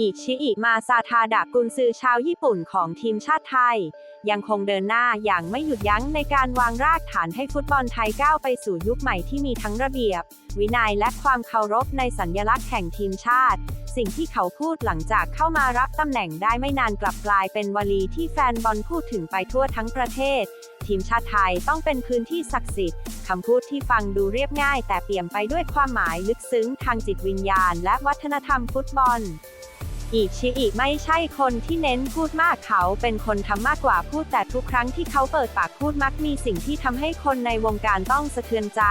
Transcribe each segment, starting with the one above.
อิชิอิมาซาทาดะกุนซือชาวญี่ปุ่นของทีมชาติไทย ยังคงเดินหน้าอย่างไม่หยุดยั้งในการวางรากฐานให้ฟุตบอลไทยก้าวไปสู่ยุคใหม่ที่มีทั้งระเบียบ วินัยและความเคารพในสัญลักษณ์แห่งทีมชาติ สิ่งที่เขาพูดหลังจากเข้ามารับตำแหน่งได้ไม่นานกลับกลายเป็นวลีที่แฟนบอลพูดถึงไปทั่วทั้งประเทศ ทีมชาติไทยต้องเป็นพื้นที่ศักดิ์สิทธิ์คำพูดที่ฟังดูเรียบง่าย แต่เปี่ยมไปด้วยความหมายลึกซึ้งทางจิตวิญญาณ และวัฒนธรรมฟุตบอล อิชิอิไม่ใช่คนที่เน้นพูดมากเขาเป็นคนทำมากกว่าพูดแต่ทุกครั้งที่เขาเปิดปากพูดมักมีสิ่งที่ทำให้คนในวงการต้องสะเทือนใจ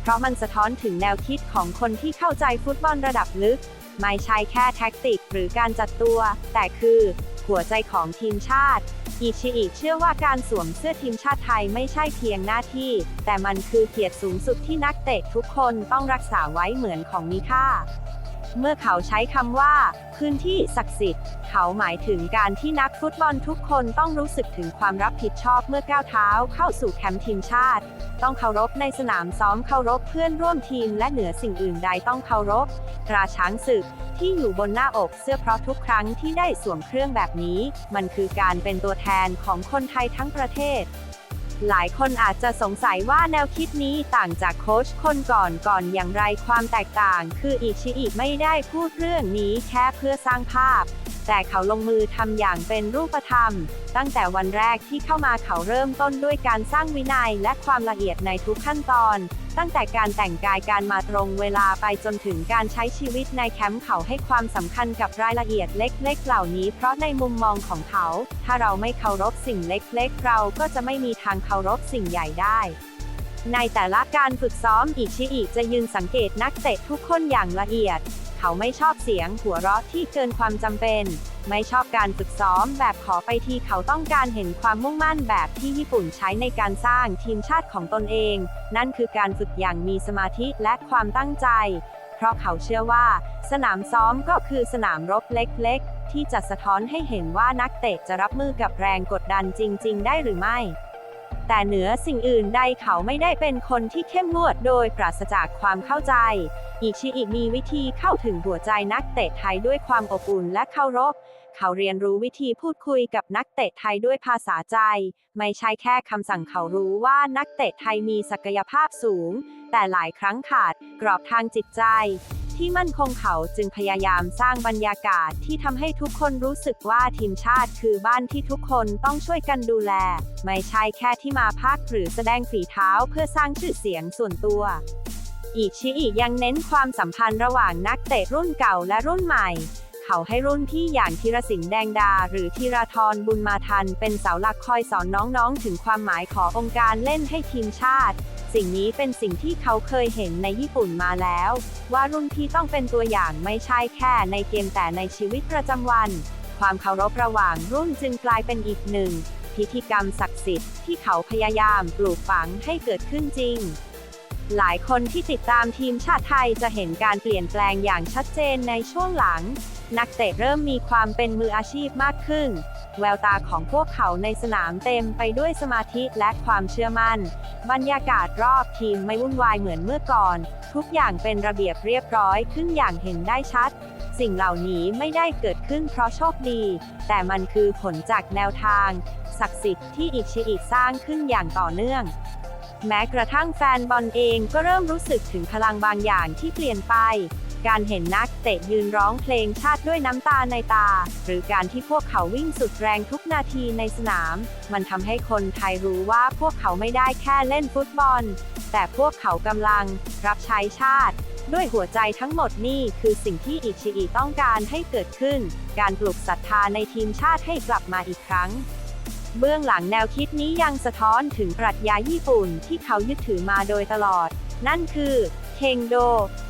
เพราะมันสะท้อนถึงแนวคิดของคนที่เข้าใจฟุตบอลระดับลึก ไม่ใช่แค่แท็กติกหรือการจัดตัว แต่คือ หัวใจของทีมชาติ อิชิอิเชื่อว่าการสวมเสื้อทีมชาติไทยไม่ใช่เพียงหน้าที่ แต่มันคือเกียรติสูงสุดที่นักเตะทุกคนต้องรักษาไว้เหมือนของมีค่า เมื่อเขาใช้คำว่า พื้นที่ศักดิ์สิทธิ์ เขาหมายถึงการที่นักฟุตบอลทุกคนต้องรู้สึกถึงความรับผิดชอบเมื่อก้าวเท้าเข้าสู่แคมป์ทีมชาติ ต้องเคารพในสนามซ้อมเคารพเพื่อนร่วมทีมและเหนือสิ่งอื่นใดต้องเคารพตราช้างศึกที่อยู่บนหน้าอกเสื้อเพราะทุกครั้งที่ได้สวมเครื่องแบบนี้ มันคือการเป็นตัวแทนของคนไทยทั้งประเทศ หลายคนอาจจะสงสัยว่าแนวคิดนี้ต่างจากโค้ชคนก่อนก่อนอย่างไรความแตกต่าง คืออิชิอิไม่ได้พูดเรื่องนี้แค่เพื่อสร้างภาพ แต่เขาลงมือทำอย่างเป็นรูปธรรม ตั้งแต่วันแรกที่เข้ามาเขาเริ่มต้นด้วยการสร้างวินัยและความละเอียดในทุกขั้นตอน ตั้งแต่การแต่งกายการมาตรงเวลาไปจนถึงการใช้ชีวิตในแคมป์เขาให้ความสำคัญกับรายละเอียดเล็ก ๆ เหล่านี้ เพราะในมุมมองของเขา ถ้าเราไม่เคารพสิ่งเล็ก ๆ เราก็จะไม่มีทางเคารพสิ่งใหญ่ได้ในแต่ละการฝึกซ้อมอิชิอิจะยืนสังเกตนักเตะทุกคนอย่างละเอียด เขาไม่ชอบเสียงหัวเราะที่เกินความจำเป็น ไม่ชอบการฝึกซ้อมแบบขอไปทีเขาต้องการเห็นความมุ่งมั่นแบบที่ญี่ปุ่นใช้ในการสร้างทีมชาติของตนเอง นั่นคือการฝึกอย่างมีสมาธิและความตั้งใจ เพราะเขาเชื่อว่า สนามซ้อมก็คือสนามรบเล็กๆ ที่จะสะท้อนให้เห็นว่านักเตะจะรับมือกับแรงกดดันจริง ๆ ได้หรือไม่แต่เหนือสิ่งอื่นใดเขาไม่ได้เป็นคนที่เข้มงวดโดยปราศจากความเข้าใจ อิชิอิมีวิธีเข้าถึงหัวใจนักเตะไทยด้วยความอบอุ่นและเคารพ เขาเรียนรู้วิธีพูดคุยกับนักเตะไทยด้วยภาษาใจ ไม่ใช่แค่คำสั่งเขารู้ว่านักเตะไทยมีศักยภาพสูง แต่หลายครั้งขาดกรอบทางจิตใจ ที่มั่นคงเขาจึงพยายามสร้างบรรยากาศที่ทำให้ทุกคนรู้สึกว่าทีมชาติคือบ้านที่ทุกคนต้องช่วยกันดูแล ไม่ใช่แค่ที่มาพักหรือแสดงฝีเท้าเพื่อสร้างชื่อเสียงส่วนตัว อิชิอิยังเน้นความสัมพันธ์ระหว่างนักเตะรุ่นเก่าและรุ่นใหม่ เขาให้รุ่นพี่อย่างธีรศิลป์แดงดา หรือธีราธรบุญมาทัน เป็นเสาหลักคอยสอนน้องๆ ถึงความหมายขององค์การเล่นให้ทีมชาติ สิ่งนี้เป็นสิ่งที่เขาเคยเห็นในญี่ปุ่นมาแล้ว ว่ารุ่นพี่ต้องเป็นตัวอย่างไม่ใช่แค่ในเกมแต่ในชีวิตประจำวัน ความเคารพระหว่างรุ่นจึงกลายเป็นอีกหนึ่ง พิธีกรรมศักดิ์สิทธิ์ที่เขาพยายามปลูกฝังให้เกิดขึ้นจริง หลายคนที่ติดตามทีมชาติไทยจะเห็นการเปลี่ยนแปลงอย่างชัดเจนในช่วงหลัง นักเตะเริ่มมีความเป็นมืออาชีพมากขึ้น แววตาของพวกเขาในสนามเต็มไปด้วยสมาธิและความเชื่อมั่น บรรยากาศรอบทีมไม่วุ่นวายเหมือนเมื่อก่อน ทุกอย่างเป็นระเบียบเรียบร้อยขึ้นอย่างเห็นได้ชัด สิ่งเหล่านี้ไม่ได้เกิดขึ้นเพราะโชคดี แต่มันคือผลจากแนวทาง ศักดิ์สิทธิ์ที่อิชิอิสร้างขึ้นอย่างต่อเนื่อง แม้กระทั่งแฟนบอลเองก็เริ่มรู้สึกถึงพลังบางอย่างที่เปลี่ยนไป การเห็นนักเตะยืนร้องเพลงชาติด้วยน้ำตาในตา หรือการที่พวกเขาวิ่งสุดแรงทุกนาทีในสนาม มันทำให้คนไทยรู้ว่าพวกเขาไม่ได้แค่เล่นฟุตบอล แต่พวกเขากำลังรับใช้ชาติด้วยหัวใจทั้งหมดนี่คือสิ่งที่อิชิอิต้องการให้เกิดขึ้น การปลุกศรัทธาในทีมชาติให้กลับมาอีกครั้ง เบื้องหลังแนวคิดนี้ยังสะท้อนถึงปรัชญาญี่ปุ่นที่เขายึดถือมาโดยตลอด นั่นคือเทงโด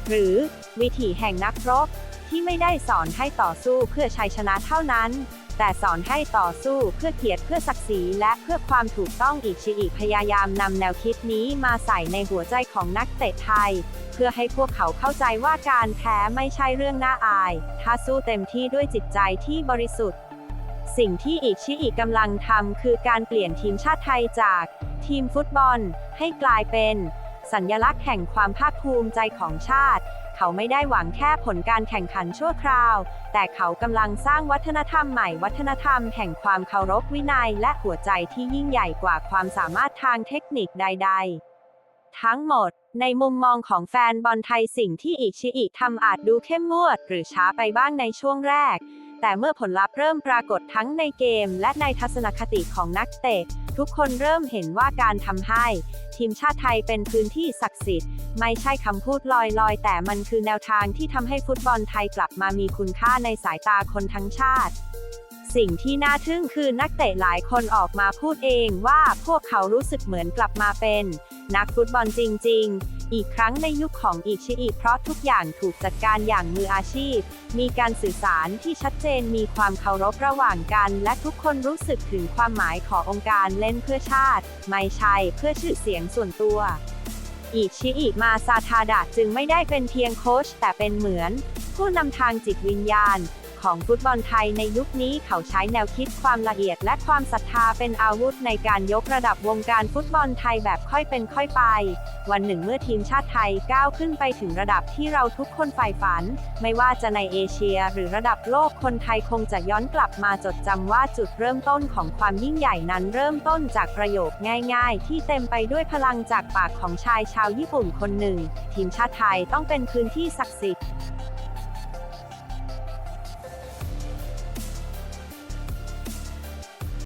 หรือ วิถีแห่งนักรบ ที่ไม่ได้สอนให้ต่อสู้เพื่อชัยชนะเท่านั้น แต่สอนให้ต่อสู้เพื่อเกียรติเพื่อศักดิ์ศรีและเพื่อความถูกต้องอีกชิอิพยายามนำแนวคิดนี้มาใส่ในหัวใจของนักเตะไทย เพื่อให้พวกเขาเข้าใจว่าการแพ้ไม่ใช่เรื่องน่าอาย ถ้าสู้เต็มที่ด้วยจิตใจที่บริสุทธิ์ สิ่งที่อิชิอิกำลังทำคือการเปลี่ยนทีมชาติไทยจาก ทีมฟุตบอล ให้กลายเป็น สัญลักษณ์แห่งความภาคภูมิใจของชาติ เขาไม่ได้หวังแค่ผลการแข่งขันชั่วคราว แต่เขากำลังสร้างวัฒนธรรมใหม่วัฒนธรรมแห่งความเคารพวินัยและหัวใจที่ยิ่งใหญ่กว่าความสามารถทางเทคนิคใด ๆทั้งหมด ในมุมมองของแฟนบอลไทยสิ่งที่อิชิอิทำอาจดูเข้มงวด หรือช้าไปบ้างในช่วงแรก แต่เมื่อผลลัพธ์เริ่มปรากฏทั้งในเกม และในทัศนคติของนักเตะ ทุกคนเริ่มเห็นว่าการทำให้ ทีมชาติไทยเป็นพื้นที่ศักดิ์สิทธิ์ ไม่ใช่คำพูดลอยๆ แต่มันคือแนวทางที่ทำให้ฟุตบอลไทยกลับมามีคุณค่าในสายตาคนทั้งชาติสิ่งที่น่าทึ่งคือนักเตะหลายคนออกมาพูดเองว่าพวกเขารู้สึกเหมือนกลับมาเป็น นักฟุตบอลจริง ๆ อีกครั้งในยุคของอิชิอิเพราะทุกอย่างถูกจัดการอย่างมืออาชีพ มีการสื่อสารที่ชัดเจนมีความเคารพระหว่างกัน และทุกคนรู้สึกถึงความหมายขององค์การเล่นเพื่อชาติ ไม่ใช่เพื่อชื่อเสียงส่วนตัว อิชิอิมาซาทาดะจึงไม่ได้เป็นเพียงโค้ชแต่เป็นเหมือน ผู้นำทางจิตวิญญาณ ของฟุตบอลไทยในยุคนี้เขาใช้แนวคิดความละเอียดและความศรัทธาเป็นอาวุธในการยกระดับวงการฟุตบอลไทยแบบค่อยเป็นค่อยไป วันหนึ่งเมื่อทีมชาติไทยก้าวขึ้นไปถึงระดับที่เราทุกคนใฝ่ฝัน ไม่ว่าจะในเอเชียหรือระดับโลกคนไทยคงจะย้อนกลับมาจดจำว่าจุดเริ่มต้นของความยิ่งใหญ่นั้นเริ่มต้นจากประโยคง่าย ๆ ที่เต็มไปด้วยพลังจากปากของชายชาวญี่ปุ่นคนหนึ่ง ทีมชาติไทยต้องเป็นพื้นที่ศักดิ์สิทธิ์